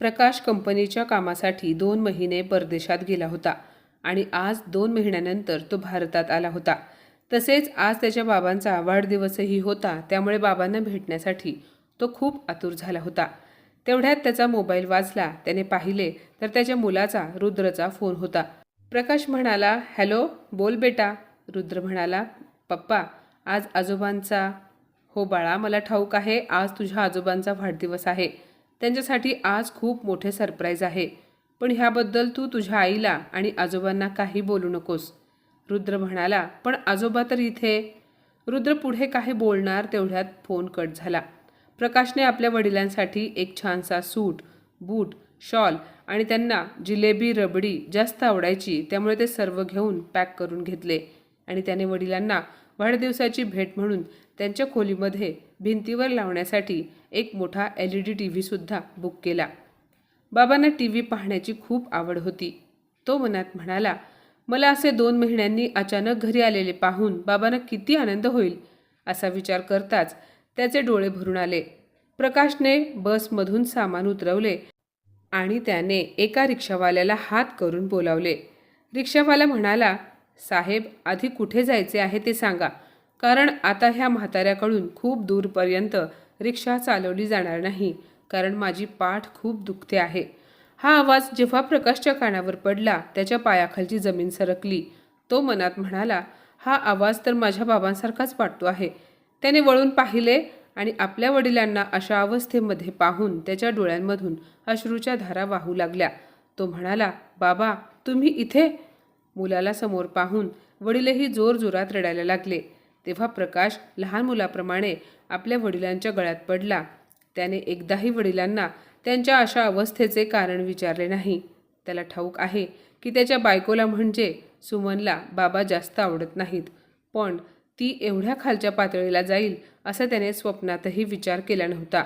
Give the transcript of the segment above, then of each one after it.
प्रकाश कंपनीच्या कामासाठी दोन महिने परदेशात गेला होता आणि आज दोन महिन्यानंतर तो भारतात आला होता. तसेच आज त्याच्या बाबांचा वाढदिवसही होता त्यामुळे बाबांना भेटण्यासाठी तो खूप आतुर झाला होता. तेवढ्यात त्याचा मोबाईल वाजला त्याने पाहिले तर त्याच्या मुलाचा रुद्रचा फोन होता. प्रकाश म्हणाला हॅलो बोल बेटा. रुद्र म्हणाला पप्पा आज आजोबांचा हो बाळा मला ठाऊक आहे आज तुझ्या आजोबांचा वाढदिवस आहे. त्यांच्यासाठी आज खूप मोठे सरप्राईज आहे. पण ह्याबद्दल तू तुझ्या आईला आणि आजोबांना काही बोलू नकोस. रुद्र म्हणाला पण आजोबा तर इथे. रुद्र पुढे काही बोलणार तेवढ्यात फोन कट झाला. प्रकाशने आपल्या वडिलांसाठी एक छानसा सूट बूट शॉल आणि त्यांना जिलेबी रबडी जास्त आवडायची त्यामुळे ते सर्व घेऊन पॅक करून घेतले. आणि त्याने वडिलांना वाढदिवसाची भेट म्हणून त्यांच्या खोलीमध्ये भिंतीवर लावण्यासाठी एक मोठा एल ई डी टी व्हीसुद्धा बुक केला. बाबांना टी व्ही पाहण्याची खूप आवड होती. तो मनात म्हणाला मला असे दोन महिन्यांनी अचानक घरी आलेले पाहून बाबांना किती आनंद होईल असा विचार करताच त्याचे डोळे भरून आले. प्रकाशने बसमधून सामान उतरवले आणि त्याने एका रिक्षावाल्याला हात करून बोलावले. रिक्षावाला म्हणाला साहेब आधी कुठे जायचे आहे ते सांगा. कारण आता ह्या म्हाताऱ्याकडून खूप दूरपर्यंत रिक्षा चालवली जाणार नाही कारण माझी पाठ खूप दुखते आहे. हा आवाज जेव्हा प्रकाशच्या कानावर पडला त्याच्या पायाखालची जमीन सरकली. तो मनात म्हणाला हा आवाज तर माझ्या बाबांसारखाच वाटतो आहे त्याने वळून पाहिले आणि आपल्या वडिलांना अशा अवस्थेमध्ये पाहून त्याच्या डोळ्यांमधून अश्रूच्या धारा वाहू लागल्या. तो म्हणाला बाबा तुम्ही इथे मुलाला समोर पाहून वडीलही जोरजोरात रडायला लागले. तेव्हा प्रकाश लहान मुलाप्रमाणे आपल्या वडिलांच्या गळ्यात पडला. त्याने एकदाही वडिलांना त्यांच्या अशा अवस्थेचे कारण विचारले नाही. त्याला ठाऊक आहे की त्याच्या बायकोला म्हणजे सुमनला बाबा जास्त आवडत नाहीत. पण ती एवढ्या खालच्या पातळीला जाईल असं त्याने स्वप्नातही विचार केला नव्हता.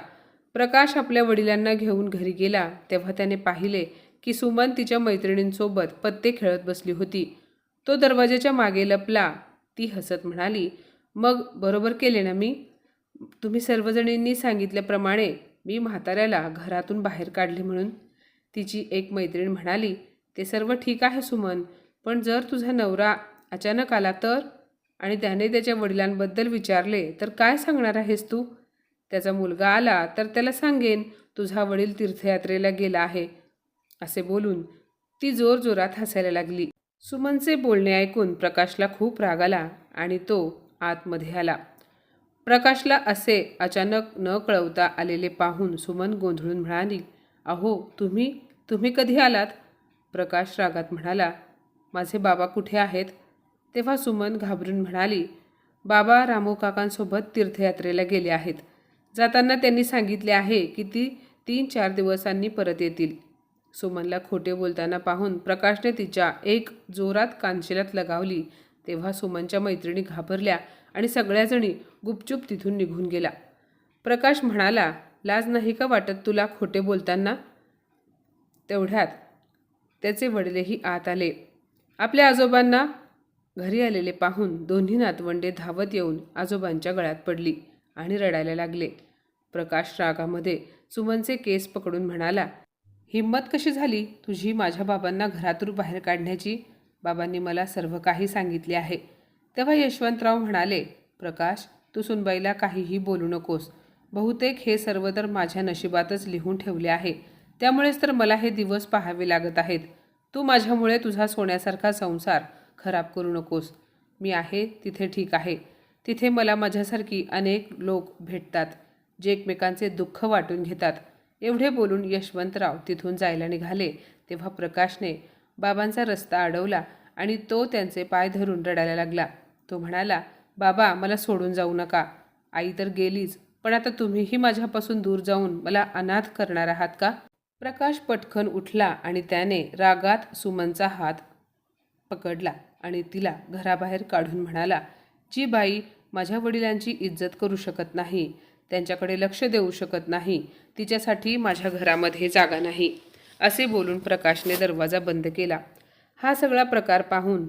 प्रकाश आपल्या वडिलांना घेऊन घरी गेला तेव्हा त्याने पाहिले की सुमन तिच्या मैत्रिणींसोबत पत्ते खेळत बसली होती. तो दरवाजाच्या मागे लपला. ती हसत म्हणाली मग बरोबर केले ना मी? तुम्ही सर्वजणींनी सांगितल्याप्रमाणे मी म्हाताऱ्याला घरातून बाहेर काढले म्हणून. तिची एक मैत्रीण म्हणाली ते सर्व ठीक आहे सुमन पण जर तुझा नवरा अचानक आला तर? आणि त्याने त्याच्या वडिलांबद्दल विचारले तर काय सांगणार आहेस तू? त्याचा मुलगा आला तर त्याला सांगेन तुझा वडील तीर्थयात्रेला गेला आहे. असे बोलून ती जोरजोरात हसायला लागली. सुमनचे बोलणे ऐकून प्रकाशला खूप राग आला आणि तो आतमध्ये आला. प्रकाशला असे अचानक न कळवता आलेले पाहून सुमन गोंधळून म्हणाली अहो तुम्ही तुम्ही कधी आलात? प्रकाश रागात म्हणाला माझे बाबा कुठे आहेत? तेव्हा सुमन घाबरून म्हणाली बाबा रामू काकांसोबत तीर्थयात्रेला गेले आहेत. जाताना त्यांनी सांगितले आहे की ती तीन चार दिवसांनी परत येतील. सुमनला खोटे बोलताना पाहून प्रकाशने तिच्या एक जोरात कानशिलात लगावली तेव्हा सुमनच्या मैत्रिणी घाबरल्या आणि सगळ्याजणी गुपचूप तिथून निघून गेला. प्रकाश म्हणाला लाज नाही का वाटत तुला खोटे बोलताना? तेवढ्यात त्याचे वडीलही आत आले. आपल्या आजोबांना? घरी आलेले पाहून दोन्ही नातवंडे धावत येऊन आजोबांच्या गळ्यात पडली आणि रडायला लागले. प्रकाश रागामध्ये सुमनचे केस पकडून म्हणाला हिंमत कशी झाली तुझी माझ्या बाबांना घरातून बाहेर काढण्याची? बाबांनी मला सर्व काही सांगितले आहे. तेव्हा यशवंतराव म्हणाले प्रकाश तू सुनबाईला काहीही बोलू नकोस. बहुतेक हे सर्व तर माझ्या नशिबातच लिहून ठेवले आहे. त्यामुळेच तर मला हे दिवस पाहावे लागत आहेत. तू माझ्यामुळे तुझा सोन्यासारखा संसार खराब करू नकोस. मी आहे तिथे ठीक आहे. तिथे मला माझ्यासारखी अनेक लोक भेटतात जे एकमेकांचे दुःख वाटून घेतात. एवढे बोलून यशवंतराव तिथून जायला निघाले. तेव्हा प्रकाशने बाबांचा रस्ता अडवला आणि तो त्यांचे पाय धरून रडायला लागला. तो म्हणाला बाबा मला सोडून जाऊ नका. आई तर गेलीच. पण आता तुम्हीही माझ्यापासून दूर जाऊन मला अनाथ करणार आहात का? प्रकाश पटकन उठला आणि त्याने रागात सुमनचा हात पकडला आणि तिला घराबाहेर काढून म्हणाला जी बाई माझ्या वडिलांची इज्जत करू शकत नाही त्यांच्याकडे लक्ष देऊ शकत नाही तिच्यासाठी माझ्या घरामध्ये जागा नाही असे बोलून प्रकाशने दरवाजा बंद केला. हा सगळा प्रकार पाहून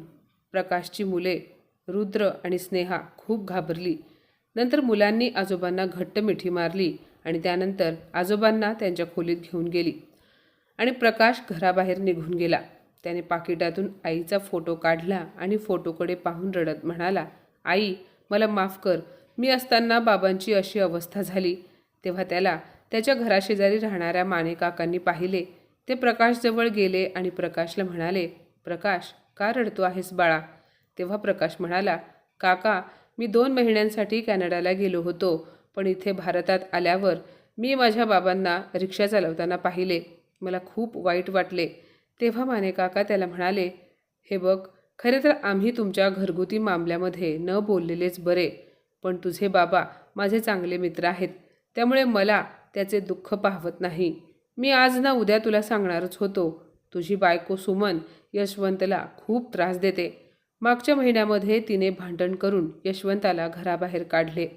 प्रकाशची मुले रुद्र आणि स्नेहा खूप घाबरली. नंतर मुलांनी आजोबांना घट्ट मिठी मारली आणि त्यानंतर आजोबांना त्यांच्या खोलीत घेऊन गेली. आणि प्रकाश घराबाहेर निघून गेला. त्याने पाकिटातून आईचा फोटो काढला आणि फोटोकडे पाहून रडत म्हणाला आई मला माफ कर. मी असताना बाबांची अशी अवस्था झाली. तेव्हा त्याला त्याच्या घराशेजारी राहणाऱ्या माने काकांनी पाहिले. ते प्रकाशजवळ गेले आणि प्रकाशला म्हणाले प्रकाश का रडतो आहेस बाळा? तेव्हा प्रकाश म्हणाला काका मी दोन महिन्यांसाठी कॅनडाला गेलो होतो पण इथे भारतात आल्यावर मी माझ्या बाबांना रिक्षा चालवताना पाहिले. मला खूप वाईट वाटले. तेव्हा माने काका त्याला म्हणाले हे बघ खरे तर आम्ही तुमच्या घरगुती मामल्यामध्ये न बोललेलेच बरे पण तुझे बाबा माझे चांगले मित्र आहेत. त्यामुळे मला त्याचे दुःख पाहवत नाही. मी आज ना उद्या तुला सांगणारच होतो. तुझी बायको सुमन यशवंतला खूप त्रास देते. मागच्या महिन्यामध्ये तिने भांडण करून यशवंताला घराबाहेर काढले.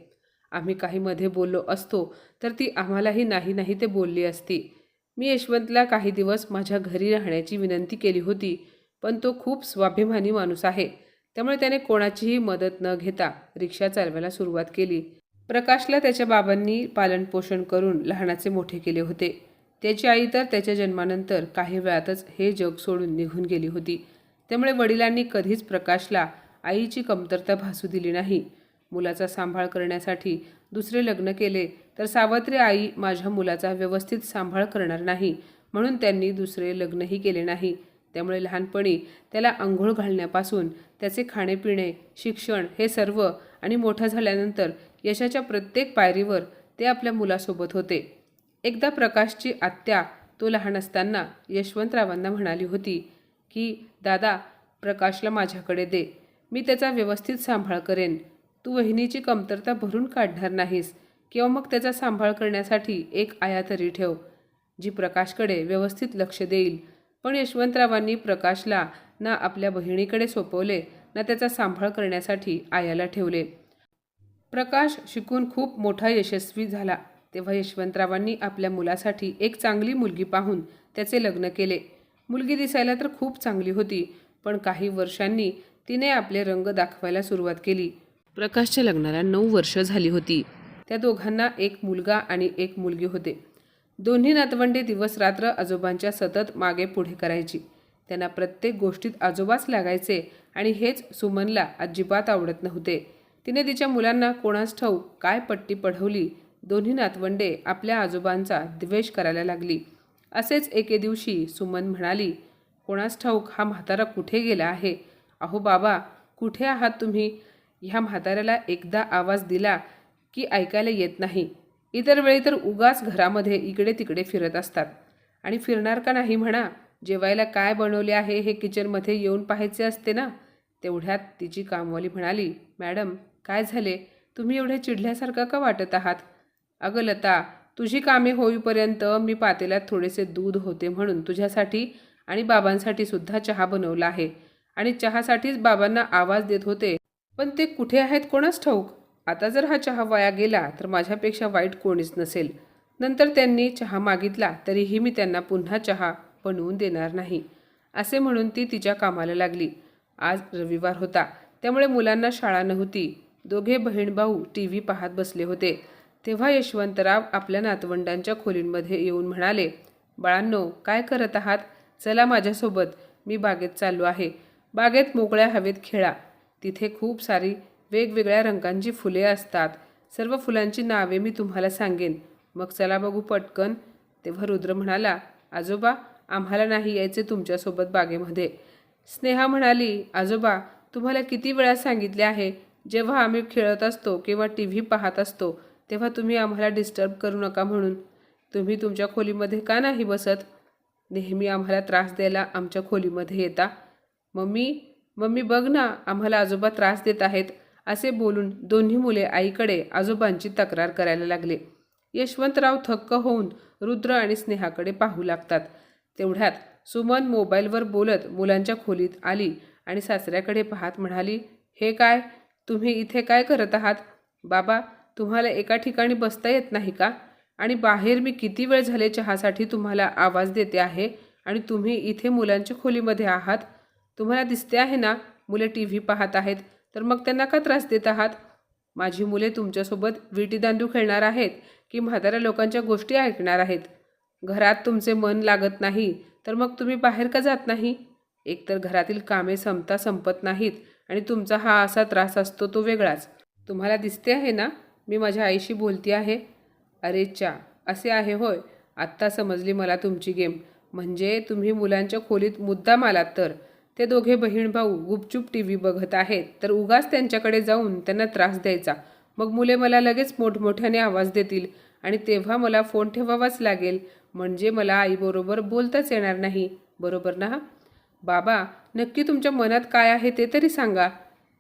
आम्ही काही मध्ये बोललो असतो तर ती आम्हालाही नाही नाही ते बोलली असती. मी यशवंतला काही दिवस माझ्या घरी राहण्याची विनंती केली होती पण तो खूप स्वाभिमानी माणूस आहे. त्यामुळे त्याने कोणाचीही मदत न घेता रिक्षा चालवायला सुरुवात केली. प्रकाशला त्याच्या बाबांनी पालनपोषण करून लहानाचे मोठे केले होते. त्याची आई तर त्याच्या जन्मानंतर काही वेळातच हे जग सोडून निघून गेली होती. त्यामुळे वडिलांनी कधीच प्रकाशला आईची कमतरता भासू दिली नाही. मुलाचा सांभाळ करण्यासाठी दुसरे लग्न केले तर सावत्री आई माझ्या मुलाचा व्यवस्थित सांभाळ करणार नाही म्हणून त्यांनी दुसरे लग्नही केले नाही. त्यामुळे लहानपणी त्याला आंघोळ घालण्यापासून त्याचे खाणेपिणे शिक्षण हे सर्व आणि मोठा झाल्यानंतर यशाच्या प्रत्येक पायरीवर ते आपल्या मुलासोबत होते. एकदा प्रकाशची आत्या तो लहान असताना यशवंतरावांना म्हणाली होती की दादा प्रकाशला माझ्याकडे दे. मी त्याचा व्यवस्थित सांभाळ करेन. तू वहिनीची कमतरता भरून काढणार नाहीस किंवा मग त्याचा सांभाळ करण्यासाठी एक आया तरी ठेव. जी प्रकाशकडे व्यवस्थित लक्ष देईल पण यशवंतरावांनी प्रकाशला ना आपल्या बहिणीकडे सोपवले ना त्याचा सांभाळ करण्यासाठी आयाला ठेवले. प्रकाश शिकून खूप मोठा यशस्वी झाला. तेव्हा यशवंतरावांनी आपल्या मुलासाठी एक चांगली मुलगी पाहून त्याचे लग्न केले. मुलगी दिसायला तर खूप चांगली होती पण काही वर्षांनी तिने आपले रंग दाखवायला सुरुवात केली. प्रकाशच्या लग्नाला नऊ वर्ष झाली होती. त्या दोघांना एक मुलगा आणि एक मुलगी होते. दोन्ही नातवंडे दिवस रात्र आजोबांच्या सतत मागे पुढे करायची. त्यांना प्रत्येक गोष्टीत आजोबाच लागायचे आणि हेच सुमनला अजिबात आवडत नव्हते. तिने तिच्या मुलांना कोणास ठाऊक काय पट्टी पढवली दोन्ही नातवंडे आपल्या आजोबांचा द्वेष करायला लागली. असेच एके दिवशी सुमन म्हणाली कोणास ठाऊक हा म्हातारा कुठे गेला आहे? अहो बाबा कुठे आहात तुम्ही? ह्या म्हाताऱ्याला एकदा आवाज दिला की ऐकायला येत नाही. इतर वेळी तर उगाच घरामध्ये इकडे तिकडे फिरत असतात. आणि फिरणार का नाही म्हणा? जेवायला काय बनवले आहे हे किचनमध्ये येऊन पाहायचे असते ना? तेवढ्यात तिची कामवाली म्हणाली मॅडम काय झाले? तुम्ही एवढे चिडल्यासारखं का वाटत आहात? अगं लता तुझी कामे होईपर्यंत मी पातेल्यात थोडेसे दूध होते म्हणून तुझ्यासाठी आणि बाबांसाठी सुद्धा चहा बनवला आहे. आणि चहासाठीच बाबांना आवाज देत होते. पण ते कुठे आहेत कोणाच ठाऊक? आता जर हा चहा वाया गेला तर माझ्यापेक्षा वाईट कोणीच नसेल. नंतर त्यांनी चहा मागितला तरीही मी त्यांना पुन्हा चहा बनवून देणार नाही. असे म्हणून ती तिच्या कामाला लागली. आज रविवार होता. त्यामुळे मुलांना शाळा नव्हती. दोघे बहीण भाऊ टी व्ही पाहत बसले होते. तेव्हा यशवंतराव आपल्या नातवंडांच्या खोलींमध्ये येऊन म्हणाले बाळांनो काय करत आहात? चला माझ्यासोबत. मी बागेत चाललो आहे. बागेत मोकळ्या हवेत खेळा. तिथे खूप सारी वेगवेगळ्या रंगांची फुले असतात. सर्व फुलांची नावे मी तुम्हाला सांगेन. मग चला बघू पटकन. तेव्हा रुद्र म्हणाला आजोबा आम्हाला नाही यायचे तुमच्यासोबत बागेमध्ये. स्नेहा म्हणाली आजोबा तुम्हाला किती वेळा सांगितले आहे जेव्हा आम्ही खेळत असतो किंवा टी व्ही पाहत असतो तेव्हा तुम्ही आम्हाला डिस्टर्ब करू नका म्हणून. तुम्ही तुमच्या खोलीमध्ये का नाही बसत? नेहमी आम्हाला त्रास द्यायला आमच्या खोलीमध्ये येता. मम्मी मम्मी बघ ना आम्हाला आजोबा त्रास देत आहेत. असे बोलून दोन्ही मुले आईकडे आजोबांची तक्रार करायला लागले. यशवंतराव थक्क होऊन रुद्र आणि स्नेहाकडे पाहू लागतात. तेवढ्यात सुमन मोबाईलवर बोलत मुलांच्या खोलीत आली आणि सासऱ्याकडे पाहत म्हणाली हे काय? तुम्ही इथे काय करत आहात? बाबा तुम्हाला एका ठिकाणी बसता येत नाही का? आणि बाहेर मी किती वेळ झाले चहासाठी तुम्हाला आवाज देते आहे आणि तुम्ही इथे मुलांच्या खोलीमध्ये आहात? तुम्हाला दिसते आहे ना मुले टी व्ही पाहत आहेत तर मग त्यांना का त्रास देत आहात? माझी मुले तुमच्यासोबत विटी दांडू खेळणार आहेत की म्हाताऱ्या लोकांच्या गोष्टी ऐकणार आहेत? घरात तुमचे मन लागत नाही तर मग तुम्ही बाहेर का जात नाही? एकतर घरातील कामे संपता संपत नाहीत आणि तुमचा हा असा त्रास असतो तो वेगळाच. तुम्हाला दिसते आहे ना मी माझ्या आईशी बोलती आहे. अरे चा असे आहे होय. आत्ता समजली मला तुमची गेम. म्हणजे तुम्ही मुलांच्या खोलीत मुद्दाम आलात तर. ते दोघे बहीण भाऊ गुपचूप टी व्ही बघत आहेत. तर उगाच त्यांच्याकडे जाऊन त्यांना त्रास द्यायचा. मग मुले मला लगेच मोठमोठ्याने आवाज देतील. आणि तेव्हा मला फोन ठेवावाच लागेल. म्हणजे मला आईबरोबर बोलताच येणार नाही. बरोबर ना? बाबा नक्की तुमच्या मनात काय आहे ते तरी सांगा.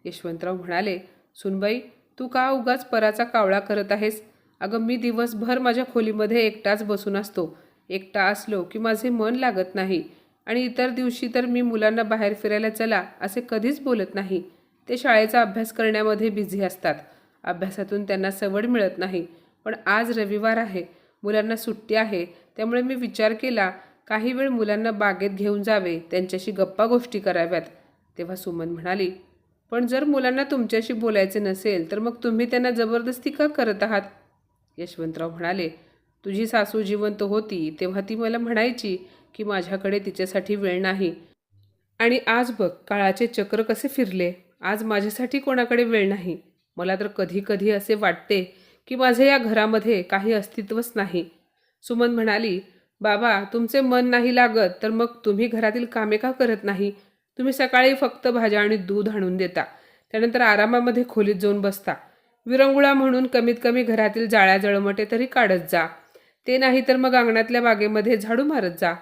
यशवंतराव म्हणाले सुनबाई तू का उगाच पराचा कावळा करत आहेस? अगं मी दिवसभर माझ्या खोलीमध्ये एकटाच बसून असतो. एकटा असलो की माझे मन लागत नाही. आणि इतर दिवशी तर मी मुलांना बाहेर फिरायला चला असे कधीच बोलत नाही. ते शाळेचा अभ्यास करण्यामध्ये बिझी असतात. अभ्यासातून त्यांना सवड मिळत नाही. पण आज रविवार आहे. मुलांना सुट्टी आहे. त्यामुळे मी विचार केला काही वेळ मुलांना बागेत घेऊन जावे त्यांच्याशी गप्पा गोष्टी कराव्यात. तेव्हा सुमन म्हणाली पण जर मुलांना तुमच्याशी बोलायचे नसेल तर मग तुम्ही त्यांना जबरदस्ती का करत आहात? यशवंतराव म्हणाले तुझी सासू जिवंत होती तेव्हा ती मला म्हणायची की माझ्याकडे तिच्यासाठी वेळ नाही. आणि आज बघ काळाचे चक्र कसे फिरले. आज माझ्यासाठी कोणाकडे वेळ नाही. मला तर कधी कधी असे वाटते की माझे या घरामध्ये काही अस्तित्वच नाही. सुमन म्हणाली बाबा तुमचे मन नाही लागत तर मग तुम्ही घरातील कामे का करत नाही? तुम्ही सकाळी फक्त भाज्या आणि दूध आणून देता. त्यानंतर आरामामध्ये खोलीत जाऊन बसता. विरंगुळा म्हणून कमीत कमी घरातील जाळ्या जळमटे तरी काढत जा. ते नाही तर मग अंगणातल्या बागेमध्ये झाडू मारत जा.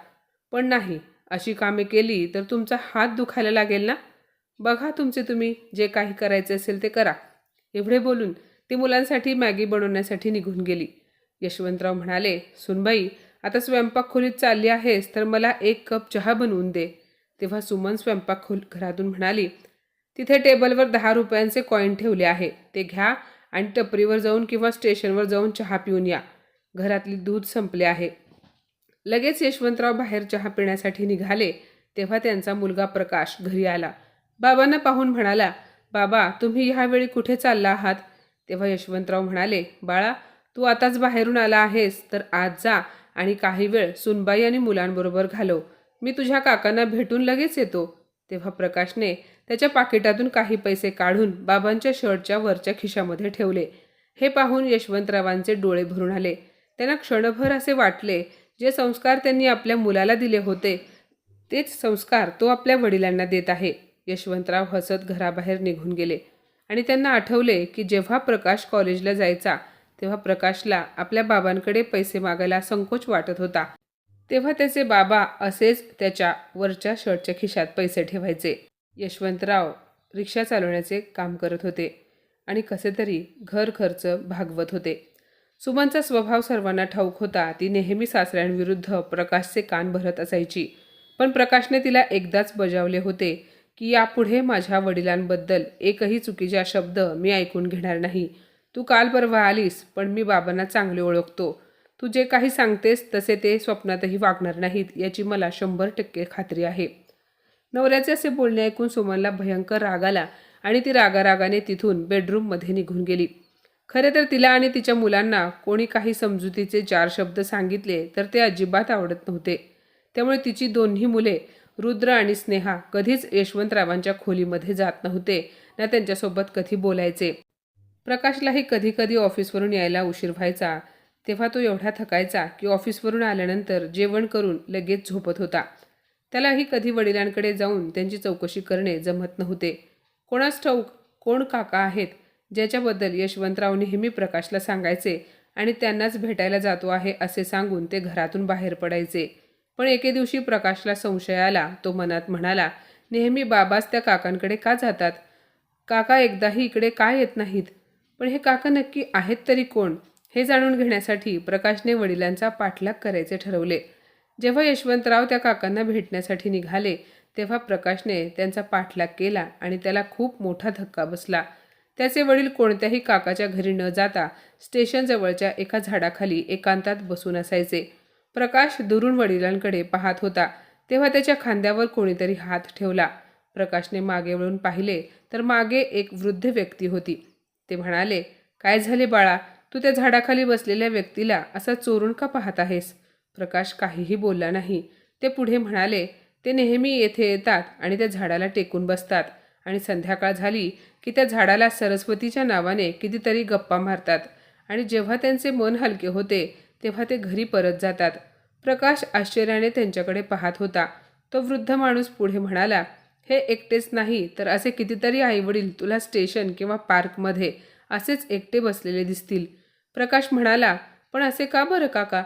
पण नाही अशी कामे केली तर तुमचा हात दुखायला लागेल ना? बघा तुमचे तुम्ही जे काही करायचे असेल ते करा. एवढे बोलून ती मुलांसाठी मॅगी बनवण्यासाठी निघून गेली. यशवंतराव म्हणाले सुनबाई आता स्वयंपाक खोलीत चालली आहेस तर मला एक कप चहा बनवून दे. तेव्हा सुमन स्वयंपाक खोल घरातून म्हणाली तिथे टेबलवर दहा रुपयांचे कॉईन ठेवले आहे. ते घ्या आणि टपरीवर जाऊन किंवा स्टेशनवर जाऊन चहा पिऊन या. घरातली दूध संपले आहे. लगेच यशवंतराव बाहेर चहा पिण्यासाठी निघाले. तेव्हा त्यांचा मुलगा प्रकाश घरी आला. बाबांना पाहून म्हणाला बाबा तुम्ही ह्यावेळी कुठे चालला आहात? तेव्हा यशवंतराव म्हणाले बाळा तू आताच बाहेरून आला आहेस तर आज जा आणि काही वेळ सुनबाई आणि मुलांबरोबर घालव. मी तुझ्या काकांना भेटून लगेच येतो. तेव्हा प्रकाशने त्याच्या पाकिटातून काही पैसे काढून बाबांच्या शर्टच्या वरच्या खिशामध्ये ठेवले. हे पाहून यशवंतरावांचे डोळे भरून आले. त्यांना क्षणभर असे वाटले जे संस्कार त्यांनी आपल्या मुलाला दिले होते तेच संस्कार तो आपल्या वडिलांना देत आहे. यशवंतराव हसत घराबाहेर निघून गेले आणि त्यांना आठवले की जेव्हा प्रकाश कॉलेजला जायचा तेव्हा प्रकाशला आपल्या बाबांकडे पैसे मागायला संकोच वाटत होता. तेव्हा त्याचे बाबा असेच त्याच्या वरच्या शर्टच्या खिशात पैसे ठेवायचे. यशवंतराव रिक्षा चालवण्याचे काम करत होते आणि कसे तरी घर खर्च भागवत होते. सुमनचा स्वभाव सर्वांना ठाऊक होता. ती नेहमी सासऱ्यांविरुद्ध प्रकाशचे कान भरत असायची. पण प्रकाशने तिला एकदाच बजावले होते की यापुढे माझ्या वडिलांबद्दल एकही चुकीचा शब्द मी ऐकून घेणार नाही. तू काल परवा आलीस पण मी बाबांना चांगले ओळखतो. तू जे काही सांगतेस तसे ते स्वप्नातही वागणार नाहीत याची मला शंभर टक्के खात्री आहे. नवऱ्याचे असे बोलणे ऐकून सुमनला भयंकर राग आला आणि ती रागारागाने तिथून बेडरूममध्ये निघून गेली. खरे तर तिला आणि तिच्या मुलांना कोणी काही समजुतीचे चार शब्द सांगितले तर ते अजिबात आवडत नव्हते. त्यामुळे तिची दोन्ही मुले रुद्र आणि स्नेहा कधीच यशवंतरावांच्या खोलीमध्ये जात नव्हते ना त्यांच्यासोबत कधी बोलायचे. प्रकाशलाही कधी कधी ऑफिसवरून यायला उशीर व्हायचा तेव्हा तो एवढा थकायचा की ऑफिसवरून आल्यानंतर जेवण करून लगेच झोपत होता. त्यालाही कधी वडिलांकडे जाऊन त्यांची चौकशी करणे जमत नव्हते. कोणास ठाऊक कोण काका आहेत ज्याच्याबद्दल यशवंतराव नेहमी प्रकाशला सांगायचे आणि त्यांनाच भेटायला जातो आहे असे सांगून ते घरातून बाहेर पडायचे. पण एके दिवशी प्रकाशला संशय आला. तो मनात म्हणाला नेहमी बाबाच त्या काकांकडे का जातात? काका एकदाही इकडे का येत नाहीत? पण हे काका नक्की आहेत तरी कोण? हे जाणून घेण्यासाठी प्रकाशने वडिलांचा पाठलाग करायचे ठरवले. जेव्हा यशवंतराव त्या काकांना भेटण्यासाठी निघाले तेव्हा प्रकाशने त्यांचा पाठलाग केला आणि त्याला खूप मोठा धक्का बसला. त्याचे वडील कोणत्याही काकाच्या घरी न जाता स्टेशनजवळच्या एका झाडाखाली एकांतात बसून असायचे. प्रकाश दुरून वडिलांकडे पाहत होता तेव्हा त्याच्या खांद्यावर कोणीतरी हात ठेवला. प्रकाशने मागे वळून पाहिले तर मागे एक वृद्ध व्यक्ती होती. ते म्हणाले काय झाले बाळा? तू त्या झाडाखाली बसलेल्या व्यक्तीला असा चोरून का पाहत आहेस? प्रकाश काहीही बोलला नाही. ते पुढे म्हणाले ते नेहमी येथे येतात आणि त्या झाडाला टेकून बसतात. आणि संध्याकाळ झाली की त्या झाडाला सरस्वतीच्या नावाने कितीतरी गप्पा मारतात. आणि जेव्हा त्यांचे मन हलके होते तेव्हा ते घरी परत जातात. प्रकाश आश्चर्याने त्यांच्याकडे पाहत होता. तो वृद्ध माणूस पुढे म्हणाला हे एकटेच नाही तर असे कितीतरी आईवडील तुला स्टेशन किंवा पार्कमध्ये असेच एकटे बसलेले दिसतील. प्रकाश म्हणाला पण असे का बरं काका?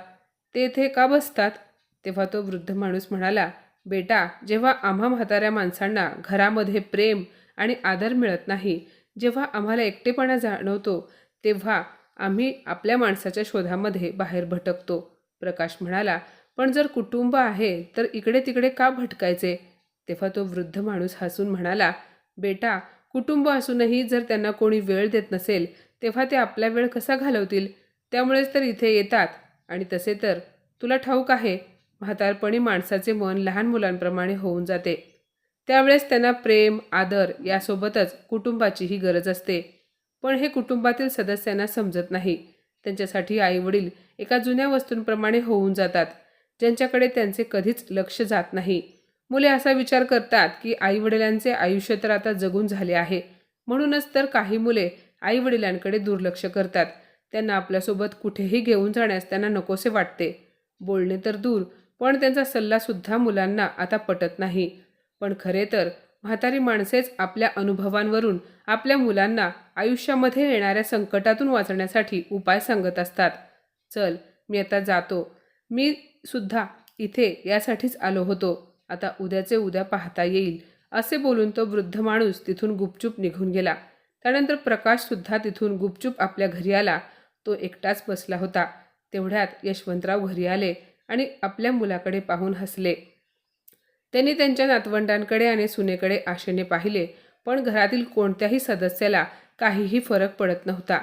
ते इथे का बसतात? तेव्हा तो वृद्ध माणूस म्हणाला बेटा जेव्हा आम्हा म्हाताऱ्या माणसांना घरामध्ये प्रेम आणि आदर मिळत नाही जेव्हा आम्हाला एकटेपणा जाणवतो तेव्हा आम्ही आपल्या माणसाच्या शोधामध्ये बाहेर भटकतो. प्रकाश म्हणाला पण जर कुटुंब आहे तर इकडे तिकडे का भटकायचे? तेव्हा तो वृद्ध माणूस हसून म्हणाला बेटा कुटुंब असूनही जर त्यांना कोणी वेळ देत नसेल तेव्हा ते आपला वेळ कसा घालवतील त्यामुळेच तर इथे येतात. आणि तसे तर तुला ठाऊक आहे म्हातारपणी माणसाचे मन लहान मुलांप्रमाणे होऊन जाते. त्यावेळेस त्यांना प्रेम आदर यासोबतच कुटुंबाचीही गरज असते. पण हे कुटुंबातील सदस्यांना समजत नाही. त्यांच्यासाठी आईवडील एका जुन्या वस्तूंप्रमाणे होऊन जातात ज्यांच्याकडे त्यांचे कधीच लक्ष जात नाही. मुले असा विचार करतात की आईवडिलांचे आयुष्य तर आता जगून झाले आहे. म्हणूनच तर काही मुले आईवडिलांकडे दुर्लक्ष करतात. त्यांना आपल्यासोबत कुठेही घेऊन जाण्यास त्यांना नकोसे वाटते. बोलणे तर दूर पण त्यांचा सल्लासुद्धा मुलांना आता पटत नाही. पण खरे तर म्हातारी माणसेच आपल्या अनुभवांवरून आपल्या मुलांना आयुष्यामध्ये येणाऱ्या संकटातून वाचण्यासाठी उपाय सांगत असतात. चल मी आता जातो. मी सुद्धा इथे यासाठीच आलो होतो. आता उद्याचे उद्या पाहता येईल असे बोलून तो वृद्ध माणूस तिथून गुपचूप निघून गेला. त्यानंतर प्रकाशसुद्धा तिथून गुपचूप आपल्या घरी आला. तो एकटाच बसला होता. तेवढ्यात यशवंतराव घरी आले आणि आपल्या मुलाकडे पाहून हसले. त्यांनी त्यांच्या नातवंडांकडे आणि सुनेकडे आशेने पाहिले पण घरातील कोणत्याही सदस्याला काहीही फरक पडत नव्हता.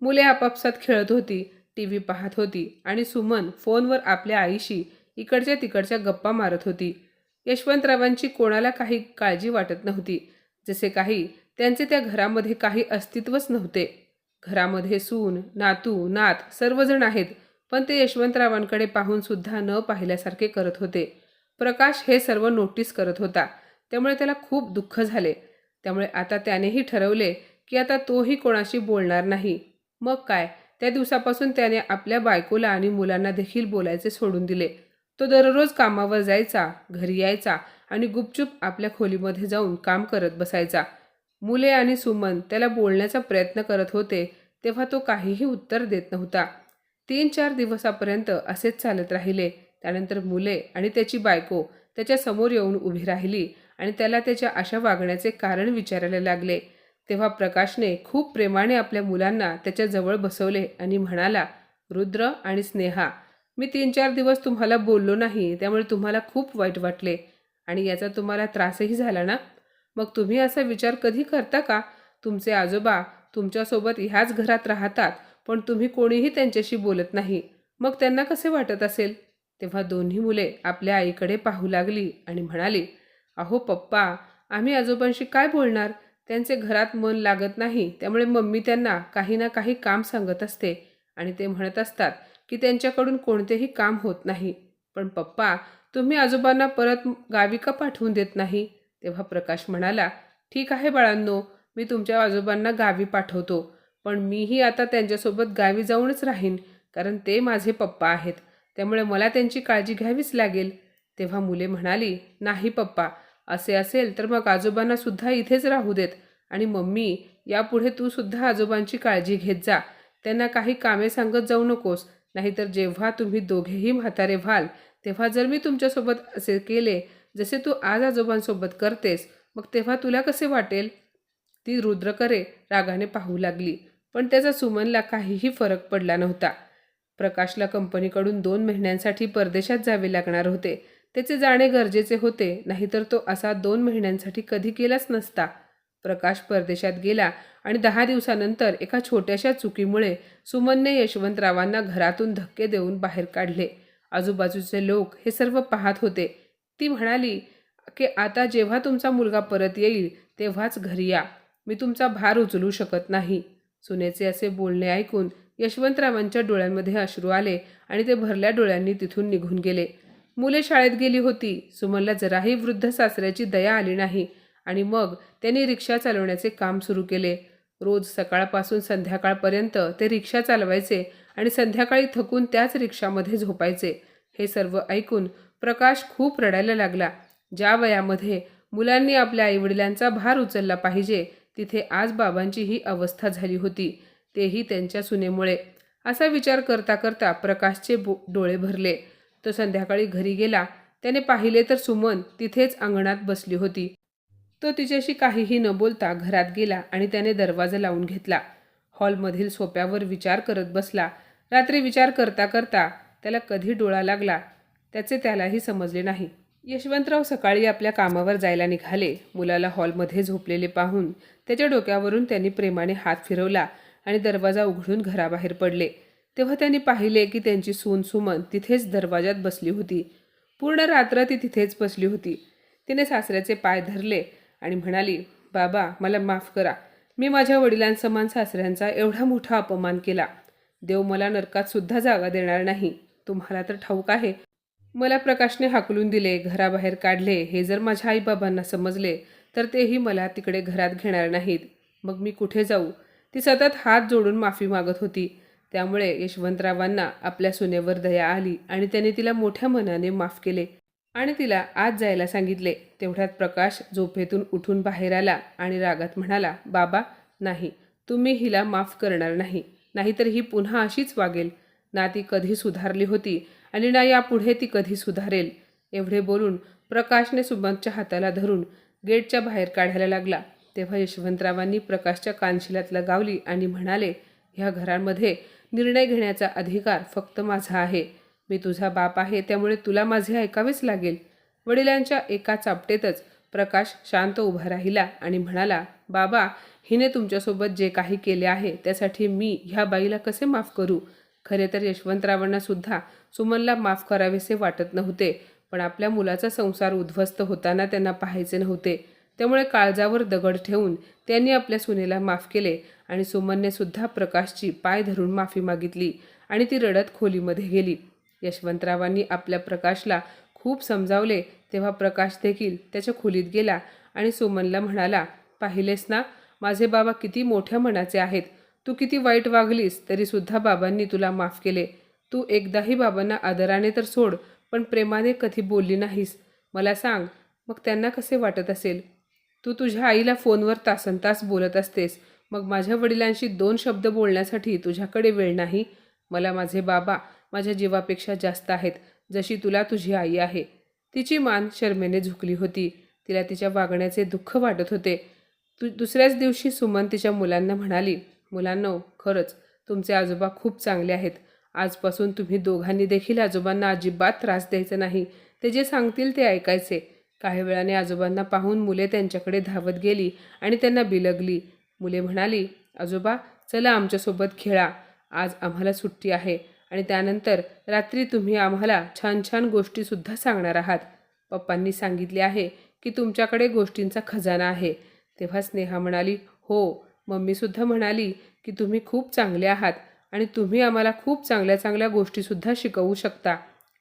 मुले आपापसात खेळत होती टी व्ही पाहत होती आणि सुमन फोनवर आपल्या आईशी इकडच्या तिकडच्या गप्पा मारत होती. यशवंतरावांची कोणाला काही काळजी वाटत नव्हती. जसे काही त्यांचे त्या घरामध्ये काही अस्तित्वच नव्हते. घरामध्ये सून नातू नात सर्वजण आहेत पण ते यशवंतरावांकडे पाहून सुद्धा न पाहिल्यासारखे करत होते. प्रकाश हे सर्व नोटीस करत होता. त्यामुळे त्याला खूप दुःख झाले. त्यामुळे आता त्यानेही ठरवले की आता तोही कोणाशी बोलणार नाही. मग काय? त्या दिवसापासून त्याने आपल्या बायकोला आणि मुलांना देखील बोलायचे सोडून दिले. तो दररोज कामावर जायचा घरी यायचा आणि गुपचूप आपल्या खोलीमध्ये जाऊन काम करत बसायचा. मुले आणि सुमन त्याला बोलण्याचा प्रयत्न करत होते तेव्हा तो काहीही उत्तर देत नव्हता. तीन चार दिवसापर्यंत असेच चालत राहिले. त्यानंतर मुले आणि त्याची बायको त्याच्यासमोर येऊन उभी राहिली आणि त्याला त्याच्या अशा वागण्याचे कारण विचारायला लागले. तेव्हा प्रकाशने खूप प्रेमाने आपल्या मुलांना त्याच्याजवळ बसवले आणि म्हणाला रुद्र आणि स्नेहा मी तीन चार दिवस तुम्हाला बोललो नाही त्यामुळे तुम्हाला खूप वाईट वाटले आणि याचा तुम्हाला त्रासही झाला ना? मग तुम्ही असा विचार कधी करता का? तुमचे आजोबा तुमच्यासोबत ह्याच घरात राहतात पण तुम्ही कोणीही त्यांच्याशी बोलत नाही. मग त्यांना कसे वाटत असेल? तेव्हा दोन्ही मुले आपल्या आईकडे पाहू लागली आणि म्हणाली अहो पप्पा आम्ही आजोबांशी काय बोलणार? त्यांचे घरात मन लागत नाही त्यामुळे मम्मी त्यांना काही ना काही काम सांगत असते आणि ते म्हणत असतात की त्यांच्याकडून कोणतेही काम होत नाही. पण पप्पा तुम्ही आजोबांना परत गावी का पाठवून देत नाही? तेव्हा प्रकाश म्हणाला ठीक आहे बाळांनो मी तुमच्या आजोबांना गावी पाठवतो पण मीही आता त्यांच्यासोबत गावी जाऊनच राहीन कारण ते माझे पप्पा आहेत. त्यामुळे मला त्यांची काळजी घ्यावीच लागेल. तेव्हा मुले म्हणाली नाही पप्पा असे असेल तर मग आजोबांना सुद्धा इथेच राहू देत आणि मम्मी यापुढे तू सुद्धा आजोबांची काळजी घेत जा. त्यांना काही कामे सांगत जाऊ नकोस नाहीतर जेव्हा तुम्ही दोघेही म्हातारे व्हाल तेव्हा जर मी तुमच्यासोबत असे केले जसे तू आज आजोबांसोबत करतेस मग तेव्हा तुला कसे वाटेल? ती रुद्रकरे रागाने पाहू लागली पण त्याचा सुमनला काहीही फरक पडला नव्हता. प्रकाशला कंपनीकडून दोन महिन्यांसाठी परदेशात जावे लागणार होते. त्याचे जाणे गरजेचे होते नाहीतर तो असा दोन महिन्यांसाठी कधी केलाच नसता. प्रकाश परदेशात गेला आणि दहा दिवसानंतर एका छोट्याशा चुकीमुळे सुमनने यशवंतरावांना घरातून धक्के देऊन बाहेर काढले. आजूबाजूचे लोक हे सर्व पाहत होते. ती म्हणाली की आता जेव्हा तुमचा मुलगा परत येईल तेव्हाच घरी या. मी तुमचा भार उचलू शकत नाही. सुनेचे असे बोलणे ऐकून यशवंतरावांच्या डोळ्यांमध्ये अश्रू आले आणि ते भरल्या डोळ्यांनी तिथून निघून गेले. मुले शाळेत गेली होती. सुमनला जराही वृद्ध सासऱ्याची दया आली नाही. आणि मग त्यांनी रिक्षा चालवण्याचे काम सुरू केले. रोज सकाळपासून संध्याकाळपर्यंत ते रिक्षा चालवायचे आणि संध्याकाळी थकून त्याच रिक्षामध्ये झोपायचे. हे सर्व ऐकून प्रकाश खूप रडायला लागला. ज्या वयामध्ये मुलांनी आपल्या आईवडिलांचा भार उचलला पाहिजे तिथे आज बाबांची ही अवस्था झाली होती. तेही त्यांच्या सुनेमुळे. असा विचार करता करता प्रकाशचे बो डोळे भरले. तो संध्याकाळी घरी गेला. त्याने पाहिले तर सुमन तिथेच अंगणात बसली होती. तो तिच्याशी काहीही न बोलता घरात गेला आणि त्याने दरवाजा लावून घेतला. हॉलमधील सोप्यावर विचार करत बसला. रात्री विचार करता करता त्याला कधी डोळा लागला? त्याचे त्यालाही समजले नाही. यशवंतराव सकाळी आपल्या कामावर जायला निघाले. मुलाला हॉलमध्ये झोपलेले पाहून त्याच्या डोक्यावरून त्यांनी प्रेमाने हात फिरवला आणि दरवाजा उघडून घराबाहेर पडले. तेव्हा त्यांनी पाहिले की त्यांची सून सुमन तिथेच दरवाजात बसली होती. पूर्ण रात्र ती तिथेच बसली होती. तिने सासऱ्याचे पाय धरले आणि म्हणाली बाबा मला माफ करा. मी माझ्या वडिलांसमान सासऱ्यांचा एवढा मोठा अपमान केला. देव मला नरकात सुद्धा जागा देणार नाही. तुम्हाला तर ठाऊक आहे. मला प्रकाशने हाकलून दिले घराबाहेर काढले. हे जर माझ्या आईबाबांना समजले तर तेही मला तिकडे घरात घेणार नाहीत. मग मी कुठे जाऊ? ती सतत हात जोडून माफी मागत होती. त्यामुळे यशवंतरावांना आपल्या सुनेवर दया आली आणि त्याने तिला मोठ्या मनाने माफ केले आणि तिला आज जायला सांगितले. तेवढ्यात प्रकाश झोपेतून उठून बाहेर आला आणि रागात म्हणाला बाबा नाही तुम्ही हिला माफ करणार नाही. नाहीतर ही पुन्हा अशीच वागेल. ना ती कधी सुधारली होती आणि ना यापुढे ती कधी सुधारेल एवढे बोलून प्रकाशने सुमनच्या हाताला धरून गेटच्या बाहेर काढायला लागला. तेव्हा यशवंतरावांनी प्रकाशच्या कानशिलात लगावली आणि म्हणाले ह्या घरांमध्ये निर्णय घेण्याचा अधिकार फक्त माझा आहे. मी तुझा बाप आहे त्यामुळे तुला माझे ऐकावेच लागेल. वडिलांच्या एका चापटेतच प्रकाश शांत उभा राहिला आणि म्हणाला बाबा हिने तुमच्यासोबत जे काही केले आहे त्यासाठी मी ह्या बाईला कसे माफ करू? खरे तर यशवंतरावांना सुद्धा सुमनला माफ करावेसे वाटत नव्हते. पण आपल्या मुलाचा संसार उद्ध्वस्त होताना त्यांना पाहायचे नव्हते. त्यामुळे काळजावर दगड ठेवून त्यांनी आपल्या सुनेला माफ केले आणि सुमनने सुद्धा प्रकाशची पाय धरून माफी मागितली आणि ती रडत खोलीमध्ये गेली. यशवंतरावांनी आपल्या प्रकाशला खूप समजावले तेव्हा प्रकाश देखील त्याच्या खोलीत गेला आणि सुमनला म्हणाला पाहिलेस ना माझे बाबा किती मोठ्या मनाचे आहेत. तू किती वाईट वागलीस तरीसुद्धा बाबांनी तुला माफ केले. तू एकदाही बाबांना आदराने तर सोड पण प्रेमाने कधी बोलली नाहीस. मला सांग मग त्यांना कसे वाटत असेल? तू तुझ्या आईला फोनवर तासन तास बोलत असतेस. मग माझ्या वडिलांशी दोन शब्द बोलण्यासाठी तुझ्याकडे वेळ नाही? मला माझे बाबा माझ्या जीवापेक्षा जास्त आहेत जशी तुला तुझी आई आहे. तिची मान शर्मेने झुकली होती. तिला तिच्या वागण्याचे दुःख वाटत होते. तु दुसऱ्याच दिवशी सुमन तिच्या मुलांना म्हणाली मुलांनो खरंच तुमचे आजोबा खूप चांगले आहेत. आजपासून तुम्ही दोघांनी देखील आजोबांना अजिबात त्रास द्यायचा नाही. ते जे सांगतील ते ऐकायचे. काही वेळाने आजोबांना पाहून मुले त्यांच्याकडे धावत गेली आणि त्यांना बिलगली. मुले म्हणाली आजोबा चला आमच्यासोबत खेळा. आज आम्हाला सुट्टी आहे आणि त्यानंतर रात्री तुम्ही आम्हाला छान छान गोष्टीसुद्धा सांगणार आहात. पप्पांनी सांगितले आहे की तुमच्याकडे गोष्टींचा खजाना आहे. तेव्हा स्नेहा म्हणाली हो मम्मीसुद्धा म्हणाली की तुम्ही खूप चांगले आहात आणि तुम्ही आम्हाला खूप चांगल्या चांगल्या गोष्टीसुद्धा शिकवू शकता.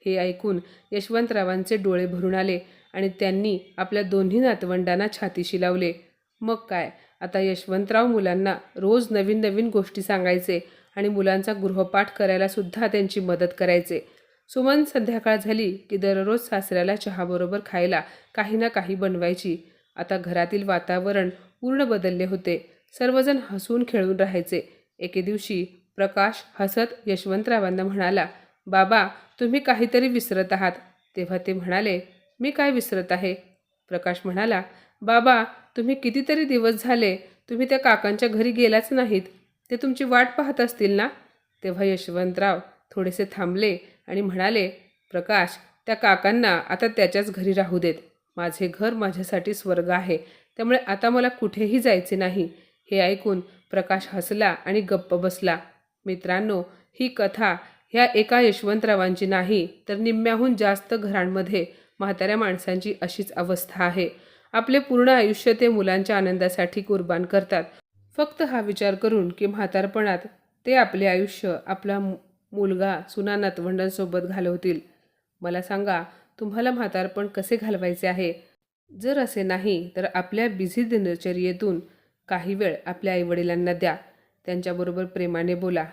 हे ऐकून यशवंतरावांचे डोळे भरून आले आणि त्यांनी आपल्या दोन्ही नातवंडांना छातीशी लावले. मग काय? आता यशवंतराव मुलांना रोज नवीन नवीन गोष्टी सांगायचे आणि मुलांचा गृहपाठ करायलासुद्धा त्यांची मदत करायचे. सुमन संध्याकाळ झाली की दररोज सासऱ्याला चहाबरोबर खायला काही ना काही बनवायची. आता घरातील वातावरण पूर्ण बदलले होते. सर्वजण हसून खेळून राहायचे. एके दिवशी प्रकाश हसत यशवंतरावांना म्हणाला बाबा तुम्ही काहीतरी विसरत आहात. तेव्हा ते म्हणाले मी काय विसरत आहे? प्रकाश म्हणाला बाबा तुम्ही कितीतरी दिवस झाले तुम्ही त्या काकांच्या घरी गेलाच नाहीत. ते तुमची वाट पाहत असतील ना? तेव्हा यशवंतराव थोडेसे थांबले आणि म्हणाले प्रकाश त्या काकांना आता त्याच्याच घरी राहू देत. माझे घर माझ्यासाठी स्वर्ग आहे. त्यामुळे आता मला कुठेही जायचे नाही. हे ऐकून प्रकाश हसला आणि गप्प बसला. मित्रांनो ही कथा ह्या एका यशवंतरावांची नाही तर निम्म्याहून जास्त घरांमध्ये म्हाताऱ्या माणसांची अशीच अवस्था आहे. आपले पूर्ण आयुष्य ते मुलांच्या आनंदासाठी कुर्बान करतात. फक्त हा विचार करून की म्हातारपणात ते आपले आयुष्य आपला मु- मुलगा सुना नातवंडांसोबत घालवतील. मला सांगा तुम्हाला म्हातारपण कसे घालवायचे आहे? जर असे नाही तर आपल्या बिझी दिनचर्येतून काही वेळ आपल्या आईवडिलांना द्या. त्यांच्याबरोबर प्रेमाने बोला.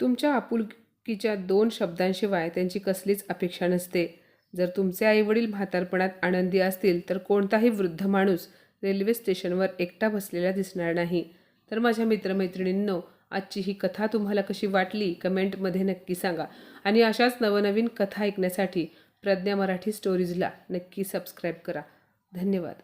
तुमच्या आपुलकीच्या दोन शब्दांशिवाय त्यांची कसलीच अपेक्षा नसते. जर तुमचे आईवडील म्हातारपणात आनंदी असतील तर कोणताही वृद्ध माणूस रेल्वे स्टेशनवर एकटा बसलेला दिसणार नाही. तर माझ्या मित्रमैत्रिणींनो आजची ही कथा तुम्हाला कशी वाटली कमेंटमध्ये नक्की सांगा. आणि अशाच नवनवीन कथा ऐकण्यासाठी प्रज्ञा मराठी स्टोरीजला नक्की सबस्क्राईब करा. धन्यवाद.